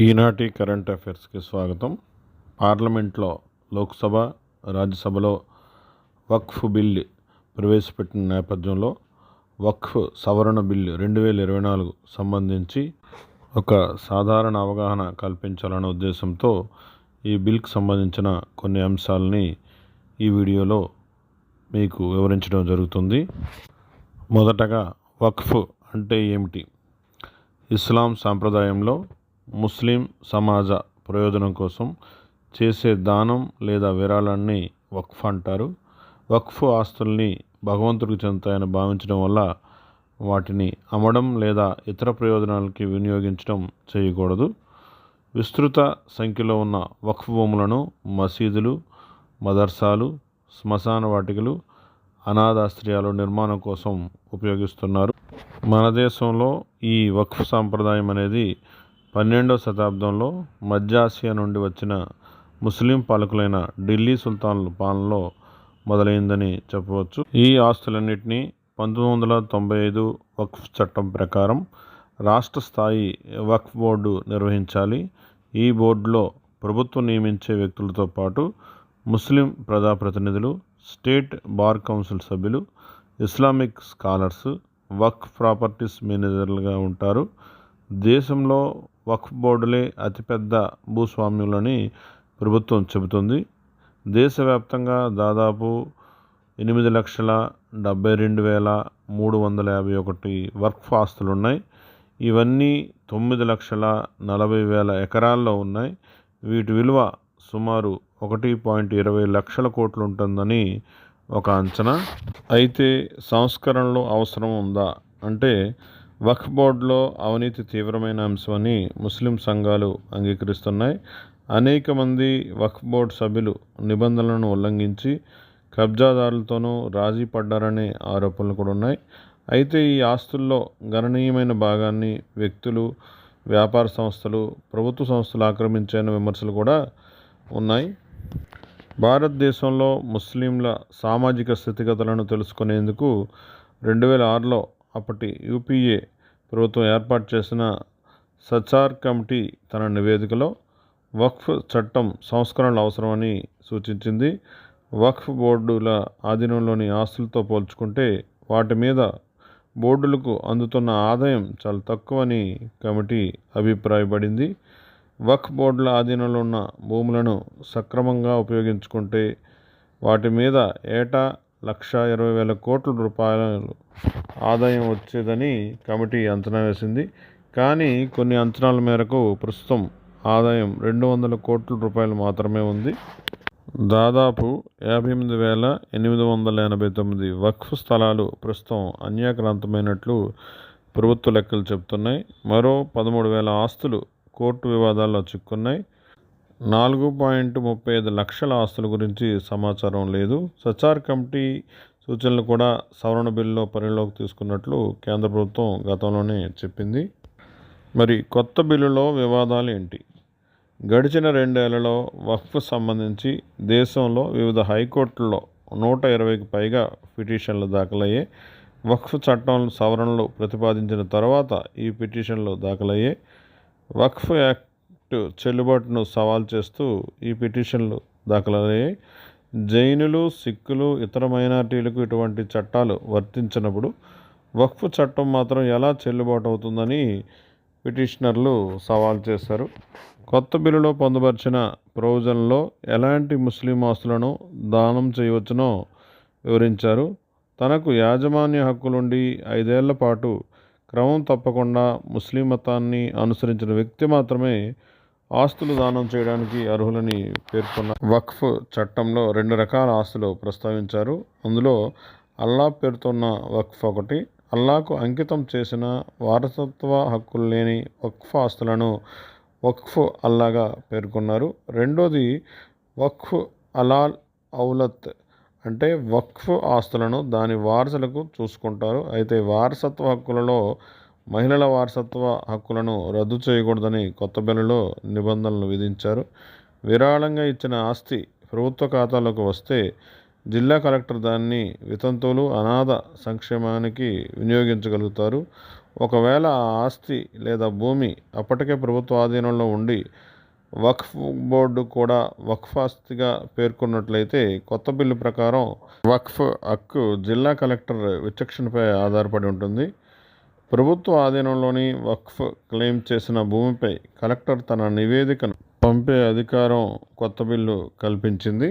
ఈనాటి కరెంట్ అఫైర్స్కి స్వాగతం. పార్లమెంట్లో లోక్సభ రాజ్యసభలో వక్ఫ్ బిల్ ప్రవేశపెట్టిన నేపథ్యంలో వక్ఫ్ సవరణ బిల్లు రెండు వేల ఇరవై నాలుగు సంబంధించి ఒక సాధారణ అవగాహన కల్పించాలనే ఉద్దేశంతో ఈ బిల్కి సంబంధించిన కొన్ని అంశాలని ఈ వీడియోలో మీకు వివరించడం జరుగుతుంది. మొదటగా వక్ఫ్ అంటే ఏమిటి? ఇస్లాం సాంప్రదాయంలో ముస్లిం సమాజ ప్రయోజనం కోసం చేసే దానం లేదా విరాళాన్ని వక్ఫ్ అంటారు. వక్ఫ్ ఆస్తుల్ని భగవంతుడికి చెందుతాయని భావించడం వల్ల వాటిని అమ్మడం లేదా ఇతర ప్రయోజనాలకి వినియోగించడం చేయకూడదు. విస్తృత సంఖ్యలో ఉన్న వక్ఫ్ భూములను మసీదులు మదర్సాలు శ్మశాన వాటికలు అనాథాశ్రయాలు నిర్మాణం కోసం ఉపయోగిస్తున్నారు. మన దేశంలో ఈ వక్ఫ్ సాంప్రదాయం అనేది పన్నెండవ శతాబ్దంలో మధ్యాసియా నుండి వచ్చిన ముస్లిం పాలకులైన ఢిల్లీ సుల్తాన్ల పాలనలో మొదలైందని చెప్పవచ్చు. ఈ ఆస్తులన్నింటినీ పంతొమ్మిది వందల తొంభై ఐదు వక్ఫ్ చట్టం ప్రకారం రాష్ట్ర స్థాయి వక్ఫ్ బోర్డు నిర్వహించాలి. ఈ బోర్డులో ప్రభుత్వం నియమించే వ్యక్తులతో పాటు ముస్లిం ప్రజాప్రతినిధులు స్టేట్ బార్ కౌన్సిల్ సభ్యులు ఇస్లామిక్ స్కాలర్స్ వక్ఫ్ ప్రాపర్టీస్ మేనేజర్లుగా ఉంటారు. దేశంలో వక్ఫ్ బోర్డులే అతిపెద్ద భూస్వామ్యులని ప్రభుత్వం చెబుతుంది. దేశవ్యాప్తంగా దాదాపు ఎనిమిది లక్షల డెబ్బై రెండు వేల మూడు వందల యాభై ఒకటి వర్క్ ఆస్తులు ఉన్నాయి ఇవన్నీ తొమ్మిది లక్షల నలభై వేల ఎకరాల్లో ఉన్నాయి. వీటి విలువ సుమారు ఒకటి పాయింట్ ఇరవై లక్షల కోట్లు ఉంటుందని ఒక అంచనా. అయితే సంస్కరణలు అవసరం ఉందా? అంటే వక్ఫ్ బోర్డులో అవినీతి తీవ్రమైన అంశమని ముస్లిం సంఘాలు అంగీకరిస్తున్నాయి. అనేక మంది వక్ఫ్ బోర్డు సభ్యులు నిబంధనలను ఉల్లంఘించి కబ్జాదారులతోనూ రాజీ పడ్డారనే ఆరోపణలు కూడా ఉన్నాయి. అయితే ఈ ఆస్తుల్లో గణనీయమైన భాగాన్ని వ్యక్తులు వ్యాపార సంస్థలు ప్రభుత్వ సంస్థలు ఆక్రమించాయన్న విమర్శలు కూడా ఉన్నాయి. భారతదేశంలో ముస్లింల సామాజిక స్థితిగతులను తెలుసుకునేందుకు రెండు వేల ఆరులో అప్పటి యూపీఏ ప్రభుత్వం ఏర్పాటు చేసిన సచార్ కమిటీ తన నివేదికలో వక్ఫ్ చట్టం సంస్కరణలు అవసరమని సూచించింది. వక్ఫ్ బోర్డుల ఆధీనంలోని ఆస్తులతో పోల్చుకుంటే వాటి మీద బోర్డులకు అందుతున్న ఆదాయం చాలా తక్కువని కమిటీ అభిప్రాయపడింది. వక్ఫ్ బోర్డుల ఆధీనంలో ఉన్న భూములను సక్రమంగా ఉపయోగించుకుంటే వాటి మీద ఏటా లక్ష ఇరవై వేల కోట్ల రూపాయలు ఆదాయం వచ్చేదని కమిటీ అంచనా వేసింది. కానీ కొన్ని అంచనాల మేరకు ప్రస్తుతం ఆదాయం రెండు వందల కోట్ల రూపాయలు మాత్రమే ఉంది. దాదాపు యాభై ఎనిమిది వేల ఎనిమిది వందల ఎనభై తొమ్మిది వక్ఫ్ స్థలాలు ప్రస్తుతం అన్యాక్రాంతమైనట్లు ప్రభుత్వ లెక్కలు చెబుతున్నాయి. మరో పదమూడు వేల ఆస్తులు కోర్టు వివాదాల్లో చిక్కున్నాయి. నాలుగు పాయింట్ ముప్పై ఐదు లక్షల ఆస్తుల గురించి సమాచారం లేదు. సచార్ కమిటీ సూచనలు కూడా సవరణ బిల్లులో పరిగణలోకి తీసుకున్నట్లు కేంద్ర ప్రభుత్వం గతంలోనే చెప్పింది. మరి కొత్త బిల్లులో వివాదాలు ఏంటి? గడిచిన రెండేళ్ళలో వక్ఫ్ సంబంధించి దేశంలో వివిధ హైకోర్టుల్లో నూట ఇరవైకి పైగా పిటిషన్లు దాఖలయ్యాయి. వక్ఫ్ చట్టం సవరణలు ప్రతిపాదించిన తర్వాత ఈ పిటిషన్లు దాఖలయ్యాయి. వక్ఫ్ యాక్ట్ చెల్లుబాటును సవాల్ చేస్తూ ఈ పిటిషన్లు దాఖలయ్యాయి. జైనులు సిక్కులు ఇతర మైనార్టీలకు ఇటువంటి చట్టాలు వర్తించినప్పుడు వక్ఫ్ చట్టం మాత్రం ఎలా చెల్లుబాటు అవుతుందని పిటిషనర్లు సవాల్ చేశారు. కొత్త బిల్లులో పొందుపరిచిన ప్రొవిజన్లో ఎలాంటి ముస్లిం ఆస్తులను దానం చేయవచ్చునో వివరించారు. తనకు యాజమాన్య హక్కులుండి ఐదేళ్ళ పాటు క్రమం తప్పకుండా ముస్లిం మతాన్ని అనుసరించిన వ్యక్తి మాత్రమే ఆస్తులు దానం చేయడానికి అర్హులని పేర్కొన్న వక్ఫ్ చట్టంలో రెండు రకాల ఆస్తులు ప్రస్తావించారు. అందులో అల్లా పేరుతోన్న వక్ఫ్ ఒకటి అల్లాకు అంకితం చేసిన వారసత్వ హక్కులు లేని వక్ఫ్ ఆస్తులను వక్ఫ్ అల్లాగా పేర్కొన్నారు. రెండోది వక్ఫ్ అలాల్ ఔలత్ అంటే వక్ఫ్ ఆస్తులను దాని వారసులకు చూసుకుంటారు. అయితే వారసత్వ హక్కులలో మహిళల వారసత్వ హక్కులను రద్దు చేయకూడదని కొత్త బిల్లులో నిబంధనలు విధించారు. విరాళంగా ఇచ్చిన ఆస్తి ప్రభుత్వ ఖాతాలోకి వస్తే జిల్లా కలెక్టర్ దాన్ని వితంతువులు అనాథ సంక్షేమానికి వినియోగించగలుగుతారు. ఒకవేళ ఆ ఆస్తి లేదా భూమి అప్పటికే ప్రభుత్వ ఆధీనంలో ఉండి వక్ఫ్ బోర్డు కూడా వక్ఫ్ ఆస్తిగా పేర్కొన్నట్లయితే కొత్త బిల్లు ప్రకారం వక్ఫ్ హక్కు జిల్లా కలెక్టర్ విచక్షణపై ఆధారపడి ఉంటుంది. ప్రభుత్వ ఆధీనంలోని వక్ఫ్ క్లెయిమ్ చేసిన భూమిపై కలెక్టర్ తన నివేదికను పంపే అధికారం కొత్త బిల్లు కల్పించింది.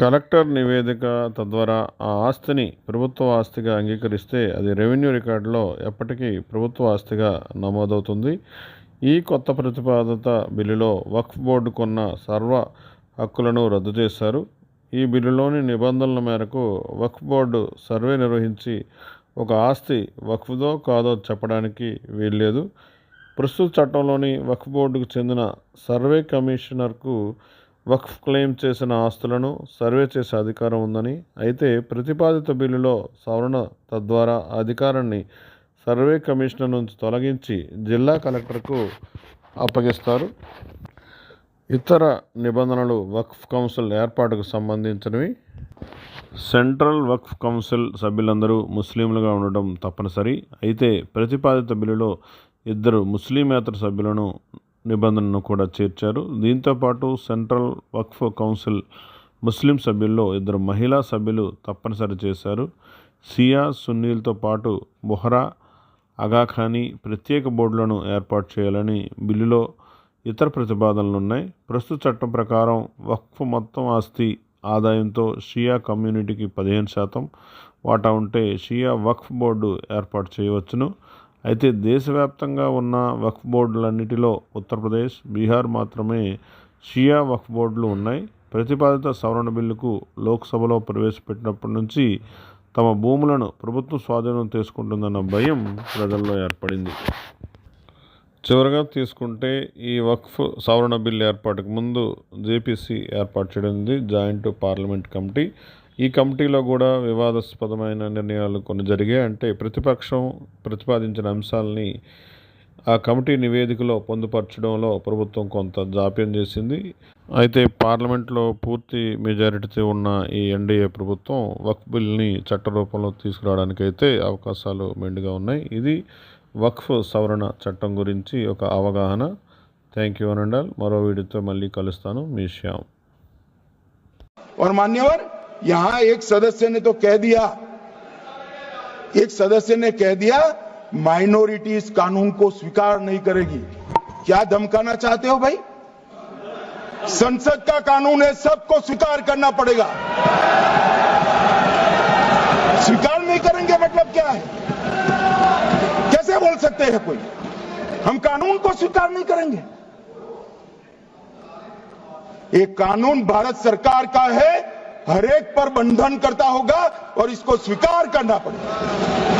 కలెక్టర్ నివేదిక తద్వారా ఆ ఆస్తిని ప్రభుత్వ ఆస్తిగా అంగీకరిస్తే అది రెవెన్యూ రికార్డులో ఎప్పటికీ ప్రభుత్వ ఆస్తిగా నమోదవుతుంది. ఈ కొత్త ప్రతిపాదిత బిల్లులో వక్ఫ్ బోర్డు కొన్న సర్వ హక్కులను రద్దు చేశారు. ఈ బిల్లులోని నిబంధనల మేరకు వక్ఫ్ బోర్డు సర్వే నిర్వహించి ఒక ఆస్తి వక్ఫ్దో కాదో చెప్పడానికి వీల్లేదు. ప్రస్తుత చట్టంలోని వక్ఫ్ బోర్డుకు చెందిన సర్వే కమిషనర్కు వక్ఫ్ క్లెయిమ్ చేసిన ఆస్తులను సర్వే చేసే అధికారం ఉందని అయితే ప్రతిపాదిత బిల్లులో సవరణ తద్వారా అధికారాన్ని సర్వే కమిషనర్ నుంచి తొలగించి జిల్లా కలెక్టర్కు అప్పగిస్తారు. ఇతర నిబంధనలు వక్ఫ్ కౌన్సిల్ ఏర్పాటుకు సంబంధించినవి. సెంట్రల్ వక్ఫ్ కౌన్సిల్ సభ్యులందరూ ముస్లింలుగా ఉండడం తప్పనిసరి. అయితే ప్రతిపాదిత బిల్లులో ఇద్దరు ముస్లిమేతర సభ్యులను నిబంధనను కూడా చేర్చారు. దీంతోపాటు సెంట్రల్ వక్ఫ్ కౌన్సిల్ ముస్లిం సభ్యుల్లో ఇద్దరు మహిళా సభ్యులు తప్పనిసరి చేశారు. సియా సున్నీలతో పాటు బొహ్రా అగాఖానీ ప్రత్యేక బోర్డులను ఏర్పాటు చేయాలని బిల్లులో ఇతర ప్రతిపాదనలు ఉన్నాయి. ప్రస్తుత చట్టం ప్రకారం వక్ఫ్ మొత్తం ఆస్తి ఆదాయంతో షియా కమ్యూనిటీకి పదిహేను శాతం వాటా ఉంటే షియా వక్ఫ్ బోర్డు ఏర్పాటు చేయవచ్చును. అయితే దేశవ్యాప్తంగా ఉన్న వక్ఫ్ బోర్డులన్నిటిలో ఉత్తరప్రదేశ్ బీహార్ మాత్రమే షియా వక్ఫ్ బోర్డులు ఉన్నాయి. ప్రతిపాదిత సవరణ బిల్లుకు లోక్సభలో ప్రవేశపెట్టినప్పటి నుంచి తమ భూములను ప్రభుత్వం స్వాధీనం తీసుకుంటుందన్న భయం ప్రజల్లో ఏర్పడింది. చివరగా తీసుకుంటే ఈ వక్ఫ్ సవరణ బిల్లు ఏర్పాటుకు ముందు జేపీసీ ఏర్పాటు చేయడింది జాయింట్ పార్లమెంట్ కమిటీ. ఈ కమిటీలో కూడా వివాదాస్పదమైన నిర్ణయాలు కొన్ని జరిగాయి. అంటే ప్రతిపక్షం ప్రతిపాదించిన అంశాలని ఆ కమిటీ నివేదికలో పొందుపరచడంలో ప్రభుత్వం కొంత జాప్యం చేసింది. అయితే పార్లమెంట్లో పూర్తి మెజారిటీతో ఉన్న ఈ ఎన్డీఏ ప్రభుత్వం వక్ఫ్ బిల్ని చట్ట రూపంలో తీసుకురావడానికి అయితే అవకాశాలు మెండుగా ఉన్నాయి. ఇది వక్ఫ్ సవరణ చట్టం గురించి ఒక అవగాహన థ్యాంక్ యూ అనండాల్ మరో వీడియోతో మళ్ళీ కలుస్తాను మీ శ్యామ్ और मान्यवर यहां एक सदस्य ने तो कह दिया एक सदस्य ने कह दिया माइनॉरिटी इस कानून को स्वीकार नहीं करेगी क्या धमकाना चाहते हो भाई संसद का कानून है सबको स्वीकार करना पड़ेगा स्वीकार नहीं करेंगे मतलब क्या है बोल सकते हैं कोई। हम कानून को स्वीकार नहीं करेंगे। एक कानून भारत सरकार का है हरेक पर बंधन करता होगा और इसको स्वीकार करना पड़ेगा।